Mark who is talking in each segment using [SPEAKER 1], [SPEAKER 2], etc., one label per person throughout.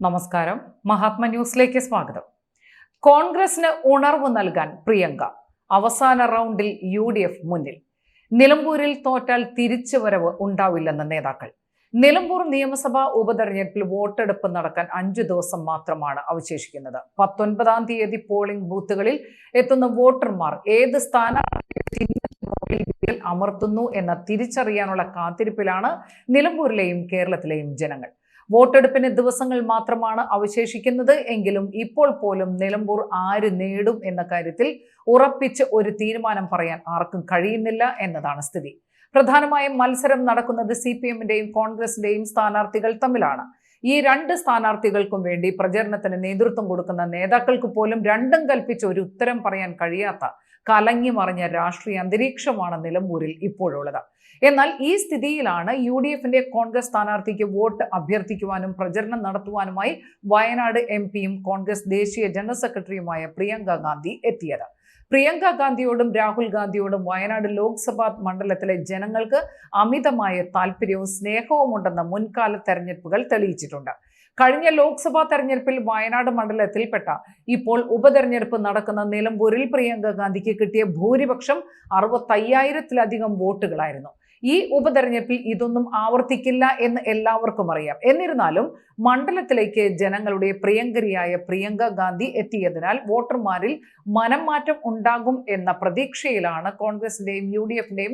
[SPEAKER 1] നമസ്കാരം. മഹാത്മ ന്യൂസിലേക്ക് സ്വാഗതം. കോൺഗ്രസിന് ഉണർവ് നൽകാൻ പ്രിയങ്ക. അവസാന റൗണ്ടിൽ യു ഡി എഫ് മുന്നിൽ. നിലമ്പൂരിൽ തോറ്റാൽ തിരിച്ചുവരവ് ഉണ്ടാവില്ലെന്ന് നേതാക്കൾ. നിലമ്പൂർ നിയമസഭാ ഉപതെരഞ്ഞെടുപ്പിൽ വോട്ടെടുപ്പ് നടക്കാൻ അഞ്ചു ദിവസം മാത്രമാണ് അവശേഷിക്കുന്നത്. പത്തൊൻപതാം തീയതി പോളിംഗ് ബൂത്തുകളിൽ എത്തുന്ന വോട്ടർമാർ ഏത് സ്ഥാനാർത്ഥി അമർത്തുന്നു എന്ന തിരിച്ചറിയാനുള്ള കാത്തിരിപ്പിലാണ് നിലമ്പൂരിലെയും കേരളത്തിലെയും ജനങ്ങൾ. വോട്ടെടുപ്പിന് ദിവസങ്ങൾ മാത്രമാണ് അവശേഷിക്കുന്നത്. എങ്കിലും ഇപ്പോൾ പോലും നിലമ്പൂർ ആര് നേടും എന്ന കാര്യത്തിൽ ഉറപ്പിച്ച് ഒരു തീരുമാനം പറയാൻ ആർക്കും കഴിയുന്നില്ല എന്നതാണ് സ്ഥിതി. പ്രധാനമായും മത്സരം നടക്കുന്നത് സി പി എമ്മിന്റെയും കോൺഗ്രസിന്റെയും സ്ഥാനാർത്ഥികൾ തമ്മിലാണ്. ഈ രണ്ട് സ്ഥാനാർത്ഥികൾക്കും വേണ്ടി പ്രചരണത്തിന് നേതൃത്വം കൊടുക്കുന്ന നേതാക്കൾക്ക് പോലും രണ്ടും കൽപ്പിച്ച് ഒരു ഉത്തരം പറയാൻ കഴിയാത്ത കലങ്ങി മറിഞ്ഞ രാഷ്ട്രീയ അന്തരീക്ഷമാണ് നിലമ്പൂരിൽ ഇപ്പോഴുള്ളത്. എന്നാൽ ഈ സ്ഥിതിയിലാണ് യു ഡി എഫിന്റെ കോൺഗ്രസ് സ്ഥാനാർത്ഥിക്ക് വോട്ട് അഭ്യർത്ഥിക്കുവാനും പ്രചരണം നടത്തുവാനുമായി വയനാട് എം പിയും കോൺഗ്രസ് ദേശീയ ജനറൽ സെക്രട്ടറിയുമായ പ്രിയങ്ക ഗാന്ധി എത്തിയത്. പ്രിയങ്ക ഗാന്ധിയോടും രാഹുൽ ഗാന്ധിയോടും വയനാട് ലോക്സഭാ മണ്ഡലത്തിലെ ജനങ്ങൾക്ക് അമിതമായ താല്പര്യവും സ്നേഹവും ഉണ്ടെന്ന് മുൻകാല തെരഞ്ഞെടുപ്പുകൾ തെളിയിച്ചിട്ടുണ്ട്. കഴിഞ്ഞ ലോക്സഭാ തെരഞ്ഞെടുപ്പിൽ വയനാട് മണ്ഡലത്തിൽപ്പെട്ട ഇപ്പോൾ ഉപതെരഞ്ഞെടുപ്പ് നടക്കുന്ന നിലമ്പൂരിൽ പ്രിയങ്ക ഗാന്ധിക്ക് കിട്ടിയ ഭൂരിപക്ഷം അറുപത്തയ്യായിരത്തിലധികം വോട്ടുകളായിരുന്നു. ഈ ഉപതെരഞ്ഞെടുപ്പിൽ ഇതൊന്നും ആവർത്തിക്കില്ല എന്ന് എല്ലാവർക്കും അറിയാം. എന്നിരുന്നാലും മണ്ഡലത്തിലേക്ക് ജനങ്ങളുടെ പ്രിയങ്കരിയായ പ്രിയങ്ക ഗാന്ധി എത്തിയതിനാൽ വോട്ടർമാരിൽ മനം മാറ്റം ഉണ്ടാകും എന്ന പ്രതീക്ഷയിലാണ് കോൺഗ്രസിന്റെയും യു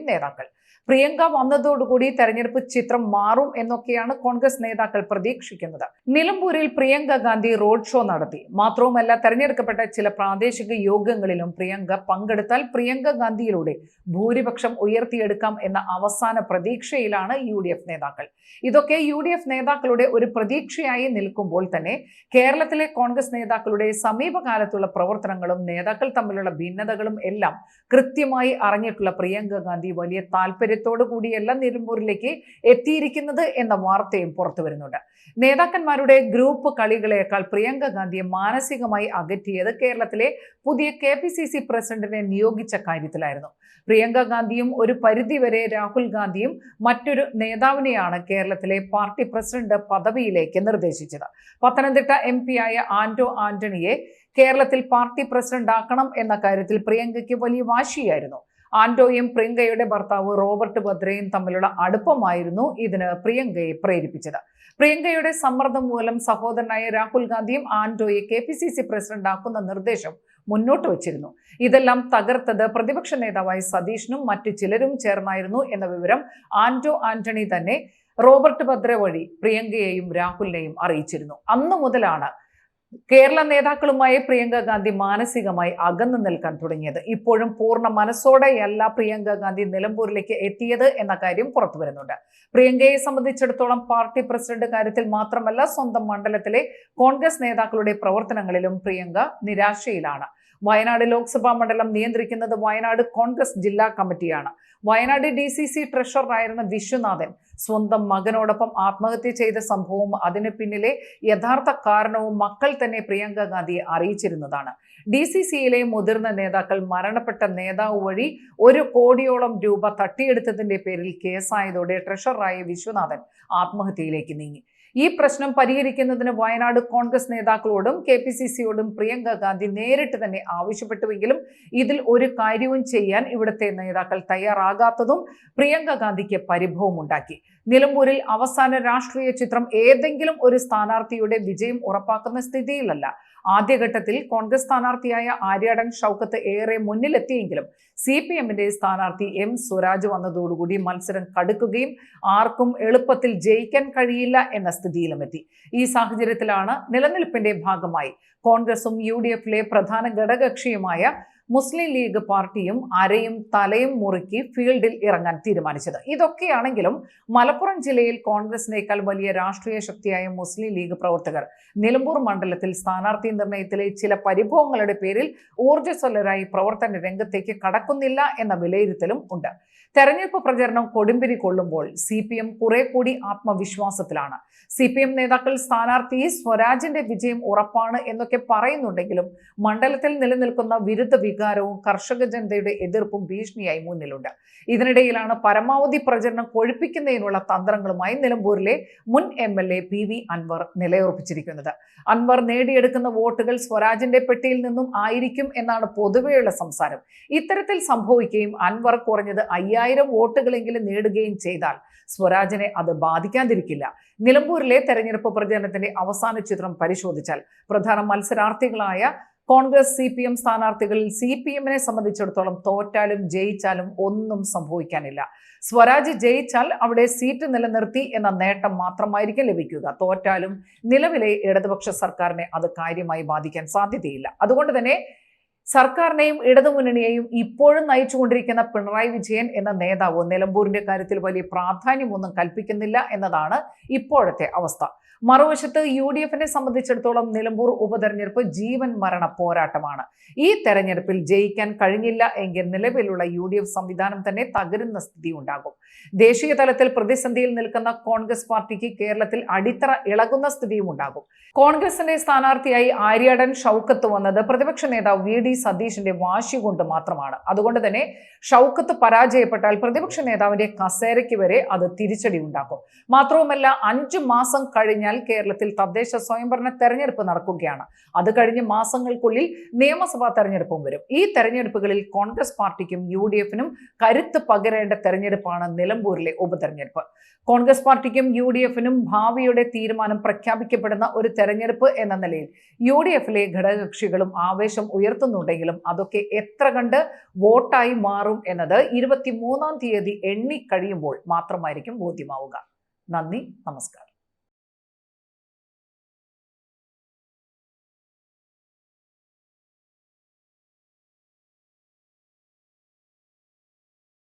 [SPEAKER 1] നേതാക്കൾ. പ്രിയങ്ക വന്നതോടുകൂടി തെരഞ്ഞെടുപ്പ് ചിത്രം മാറും എന്നൊക്കെയാണ് കോൺഗ്രസ് നേതാക്കൾ പ്രതീക്ഷിക്കുന്നത്. നിലമ്പൂരിൽ പ്രിയങ്ക ഗാന്ധി റോഡ് ഷോ നടത്തി. മാത്രവുമല്ല തെരഞ്ഞെടുക്കപ്പെട്ട ചില പ്രാദേശിക യോഗങ്ങളിലും പ്രിയങ്ക പങ്കെടുത്താൽ പ്രിയങ്ക ഗാന്ധിയിലൂടെ ഭൂരിപക്ഷം ഉയർത്തിയെടുക്കാം എന്ന അവസാന പ്രതീക്ഷയിലാണ് യു നേതാക്കൾ. ഇതൊക്കെ യു നേതാക്കളുടെ ഒരു പ്രതീക്ഷയായി നിൽക്കുമ്പോൾ തന്നെ കേരളത്തിലെ കോൺഗ്രസ് നേതാക്കളുടെ സമീപകാലത്തുള്ള പ്രവർത്തനങ്ങളും നേതാക്കൾ തമ്മിലുള്ള ഭിന്നതകളും എല്ലാം കൃത്യമായി അറിഞ്ഞിട്ടുള്ള പ്രിയങ്ക ഗാന്ധി വലിയ താല്പര്യത്തോടു കൂടിയല്ല നിലമ്പൂരിലേക്ക് എത്തിയിരിക്കുന്നത് എന്ന വാർത്തയും പുറത്തു വരുന്നുണ്ട്. നേതാക്കന്മാരുടെ ഗ്രൂപ്പ് കളികളേക്കാൾ പ്രിയങ്ക ഗാന്ധിയെ മാനസികമായി അകറ്റിയത് കേരളത്തിലെ പുതിയ കെ പി സി സി പ്രസിഡന്റിനെ നിയോഗിച്ച കാര്യത്തിലായിരുന്നു. പ്രിയങ്ക ഗാന്ധിയും ഒരു പരിധിവരെ രാഹുൽ ഗാന്ധിയും മറ്റൊരു നേതാവിനെയാണ് കേരളത്തിലെ പാർട്ടി പ്രസിഡന്റ് പദവിയിലേക്ക് നിർദ്ദേശിച്ചത്. പത്തനംതിട്ട എം ആയ ആന്റോ ആന്റണിയെ കേരളത്തിൽ പാർട്ടി പ്രസിഡന്റ് ആക്കണം എന്ന കാര്യത്തിൽ പ്രിയങ്കയ്ക്ക് വലിയ വാശിയായിരുന്നു. ആന്റോയും പ്രിയങ്കയുടെ ഭർത്താവ് റോബർട്ട് ഭദ്രയും തമ്മിലുള്ള അടുപ്പമായിരുന്നു ഇതിന് പ്രിയങ്കയെ പ്രേരിപ്പിച്ചത്. പ്രിയങ്കയുടെ സമ്മർദ്ദം മൂലം സഹോദരനായ രാഹുൽ ഗാന്ധിയും ആന്റോയെ K P C C president ആക്കുന്ന നിർദ്ദേശം മുന്നോട്ട് വച്ചിരുന്നു. ഇതെല്ലാം തകർത്തത് പ്രതിപക്ഷ നേതാവായ സതീഷിനും മറ്റു ചിലരും ചേർന്നായിരുന്നു എന്ന വിവരം ആന്റോ ആന്റണി തന്നെ റോബർട്ട് ഭദ്ര വഴി പ്രിയങ്കയെയും രാഹുലിനെയും അറിയിച്ചിരുന്നു. അന്നു മുതലാണ് കേരള നേതാക്കളുമായി പ്രിയങ്ക ഗാന്ധി മാനസികമായി അകന്നു നിൽക്കാൻ തുടങ്ങിയത്. ഇപ്പോഴും പൂർണ മനസ്സോടെയല്ല പ്രിയങ്ക ഗാന്ധി നിലമ്പൂരിലേക്ക് എത്തിയത് എന്ന കാര്യം പുറത്തു വരുന്നുണ്ട്. പ്രിയങ്കയെ സംബന്ധിച്ചിടത്തോളം പാർട്ടി പ്രസിഡന്റ് കാര്യത്തിൽ മാത്രമല്ല സ്വന്തം മണ്ഡലത്തിലെ കോൺഗ്രസ് നേതാക്കളുടെ പ്രവർത്തനങ്ങളിലും പ്രിയങ്ക നിരാശയിലാണ്. വയനാട് ലോക്സഭാ മണ്ഡലം നിയന്ത്രിക്കുന്നത് വയനാട് കോൺഗ്രസ് ജില്ലാ കമ്മിറ്റിയാണ്. വയനാട് ഡി സി സി ട്രഷററായിരുന്ന വിശ്വനാഥൻ സ്വന്തം മകനോടൊപ്പം ആത്മഹത്യ ചെയ്ത സംഭവവും അതിന് പിന്നിലെ യഥാർത്ഥ കാരണവും മക്കൾ തന്നെ പ്രിയങ്ക ഗാന്ധിയെ അറിയിച്ചിരുന്നതാണ്. ഡി സി സിയിലെ മുതിർന്ന നേതാക്കൾ മരണപ്പെട്ട നേതാവ് വഴി ഒരു കോടിയോളം രൂപ തട്ടിയെടുത്തതിന്റെ പേരിൽ കേസായതോടെ ട്രഷററായ വിശ്വനാഥൻ ആത്മഹത്യയിലേക്ക് നീങ്ങി. ഈ പ്രശ്നം പരിഹരിക്കുന്നതിന് വയനാട് കോൺഗ്രസ് നേതാക്കളോടും കെ പി സി സിയോടും പ്രിയങ്ക ഗാന്ധി നേരിട്ട് തന്നെ ആവശ്യപ്പെട്ടുവെങ്കിലും ഇതിൽ ഒരു കാര്യവും ചെയ്യാൻ ഇവിടുത്തെ നേതാക്കൾ തയ്യാറാകാത്തതും പ്രിയങ്ക ഗാന്ധിക്ക് പരിഭവമുണ്ടാക്കി നിലമ്പൂരിൽ അവസാന രാഷ്ട്രീയ ചിത്രം ഏതെങ്കിലും ഒരു സ്ഥാനാർത്ഥിയുടെ വിജയം ഉറപ്പാക്കുന്ന സ്ഥിതിയിലല്ല. ആദ്യഘട്ടത്തിൽ കോൺഗ്രസ് സ്ഥാനാർത്ഥിയായ ആര്യാടൻ ഷൗക്കത്ത് ഏറെ മുന്നിലെത്തിയെങ്കിലും സി പി എമ്മിന്റെ സ്ഥാനാർത്ഥി എം സ്വരാജ് വന്നതോടുകൂടി മത്സരം കടുക്കുകയും ആർക്കും എളുപ്പത്തിൽ ജയിക്കാൻ കഴിയില്ല എന്ന സ്ഥിതിയിലുമെത്തി ഈ സാഹചര്യത്തിലാണ് നിലനിൽപ്പിന്റെ ഭാഗമായി കോൺഗ്രസും യു ഡി എഫിലെ പ്രധാന ഘടകകക്ഷിയുമായ മുസ്ലിം ലീഗ് പാർട്ടിയും അരയും തലയും മുറുക്കി ഫീൽഡിൽ ഇറങ്ങാൻ തീരുമാനിച്ചത്. ഇതൊക്കെയാണെങ്കിലും മലപ്പുറം ജില്ലയിൽ കോൺഗ്രസിനേക്കാൾ വലിയ രാഷ്ട്രീയ ശക്തിയായ മുസ്ലിം ലീഗ് പ്രവർത്തകർ നിലമ്പൂർ മണ്ഡലത്തിൽ സ്ഥാനാർത്ഥി നിർണയത്തിലെ ചില പരിഭവങ്ങളുടെ പേരിൽ ഊർജസ്വലരായി പ്രവർത്തന രംഗത്തേക്ക് കടക്കുന്നില്ല എന്ന വിലയിരുത്തലും ഉണ്ട്. തെരഞ്ഞെടുപ്പ് പ്രചരണം കൊടുമ്പിരി കൊള്ളുമ്പോൾ സി പി എം കുറെ കൂടി ആത്മവിശ്വാസത്തിലാണ്. സി പി എം നേതാക്കൾ സ്ഥാനാർത്ഥി സ്വരാജിന്റെ വിജയം ഉറപ്പാണ് എന്നൊക്കെ പറയുന്നുണ്ടെങ്കിലും മണ്ഡലത്തിൽ നിലനിൽക്കുന്ന വിരുദ്ധ വികാരവും കർഷക ജനതയുടെ എതിർപ്പും ഭീഷണിയായി മുന്നിലുണ്ട്. ഇതിനിടയിലാണ് പരമാവധി പ്രചരണം കൊഴുപ്പിക്കുന്നതിനുള്ള തന്ത്രങ്ങളുമായി നിലമ്പൂരിലെ മുൻ M L A P V Anvar നിലയുറപ്പിച്ചിരിക്കുന്നത്. Anvar നേടിയെടുക്കുന്ന വോട്ടുകൾ സ്വരാജിന്റെ പെട്ടിയിൽ നിന്നും ആയിരിക്കും എന്നാണ് പൊതുവെയുള്ള സംസാരം. ഇത്തരത്തിൽ സംഭവിക്കുകയും അൻവർ കുറഞ്ഞത് അയ്യായിരം വോട്ടുകളെങ്കിലും നേടുകയും ചെയ്താൽ സ്വരാജിനെ അത് ബാധിക്കാതിരിക്കില്ല. നിലമ്പൂരിലെ തെരഞ്ഞെടുപ്പ് പ്രചരണത്തിന്റെ അവസാന ചിത്രം പരിശോധിച്ചാൽ പ്രധാന മത്സരാർത്ഥികളായ കോൺഗ്രസ് സി പി എം സ്ഥാനാർത്ഥികളിൽ സി പി എമ്മിനെ സംബന്ധിച്ചിടത്തോളം തോറ്റാലും ജയിച്ചാലും ഒന്നും സംഭവിക്കാനില്ല. സ്വരാജ് ജയിച്ചാൽ അവിടെ സീറ്റ് നിലനിർത്തി എന്ന നേട്ടം മാത്രമായിരിക്കും ലഭിക്കുക. തോറ്റാലും നിലവിലെ ഇടതുപക്ഷ സർക്കാരിനെ അത് കാര്യമായി ബാധിക്കാൻ സാധ്യതയില്ല. അതുകൊണ്ട് തന്നെ സർക്കാരിനെയും ഇടതുമുന്നണിയെയും ഇപ്പോഴും നയിച്ചുകൊണ്ടിരിക്കുന്ന പിണറായി വിജയൻ എന്ന നേതാവ് നിലമ്പൂരിന്റെ കാര്യത്തിൽ വലിയ പ്രാധാന്യമൊന്നും കൽപ്പിക്കുന്നില്ല എന്നതാണ് ഇപ്പോഴത്തെ അവസ്ഥ. മറുവശത്ത് യു ഡി എഫിനെ സംബന്ധിച്ചിടത്തോളം നിലമ്പൂർ ഉപതെരഞ്ഞെടുപ്പ് ജീവൻ മരണ പോരാട്ടമാണ്. ഈ തെരഞ്ഞെടുപ്പിൽ ജയിക്കാൻ കഴിഞ്ഞില്ല എങ്കിൽ നിലവിലുള്ള യു ഡി എഫ് സംവിധാനം തന്നെ തകരുന്ന സ്ഥിതി ഉണ്ടാകും ദേശീയ തലത്തിൽ പ്രതിസന്ധിയിൽ നിൽക്കുന്ന കോൺഗ്രസ് പാർട്ടിക്ക് കേരളത്തിൽ അടിത്തറ ഇളകുന്ന സ്ഥിതിയും ഉണ്ടാകും കോൺഗ്രസിന്റെ സ്ഥാനാർത്ഥിയായി ആര്യാടൻ ഷൗക്കത്ത് വന്നത് പ്രതിപക്ഷ നേതാവ് വി ഡി സതീഷിന്റെ വാശി കൊണ്ട് മാത്രമാണ്. അതുകൊണ്ട് തന്നെ ഷൗക്കത്ത് പരാജയപ്പെട്ടാൽ പ്രതിപക്ഷ നേതാവിന്റെ കസേരയ്ക്ക് വരെ അത് തിരിച്ചടി ഉണ്ടാക്കും മാത്രവുമല്ല അഞ്ചു മാസം കഴിഞ്ഞാൽ കേരളത്തിൽ തദ്ദേശ സ്വയംഭരണ തെരഞ്ഞെടുപ്പ് നടക്കുകയാണ്. അത് കഴിഞ്ഞ് മാസങ്ങൾക്കുള്ളിൽ നിയമസഭാ തെരഞ്ഞെടുപ്പും വരും. ഈ തെരഞ്ഞെടുപ്പുകളിൽ കോൺഗ്രസ് പാർട്ടിക്കും യു ഡി എഫിനും കരുത്ത് പകരേണ്ട തെരഞ്ഞെടുപ്പാണ് നിലമ്പൂരിലെ ഉപതെരഞ്ഞെടുപ്പ്. കോൺഗ്രസ് പാർട്ടിക്കും യു ഡി എഫിനും ഭാവിയുടെ തീരുമാനം പ്രഖ്യാപിക്കപ്പെടുന്ന ഒരു തെരഞ്ഞെടുപ്പ് എന്ന നിലയിൽ യു ഡി എഫിലെ ഘടകകക്ഷികളും ആവേശം ഉയർത്തുന്നുണ്ടെങ്കിലും അതൊക്കെ എത്ര കണ്ട് വോട്ടായി മാറും എന്നത് ഇരുപത്തിമൂന്നാം തീയതി എണ്ണി കഴിയുമ്പോൾ മാത്രമായിരിക്കും ബോധ്യമാവുക. നന്ദി നമസ്കാരം.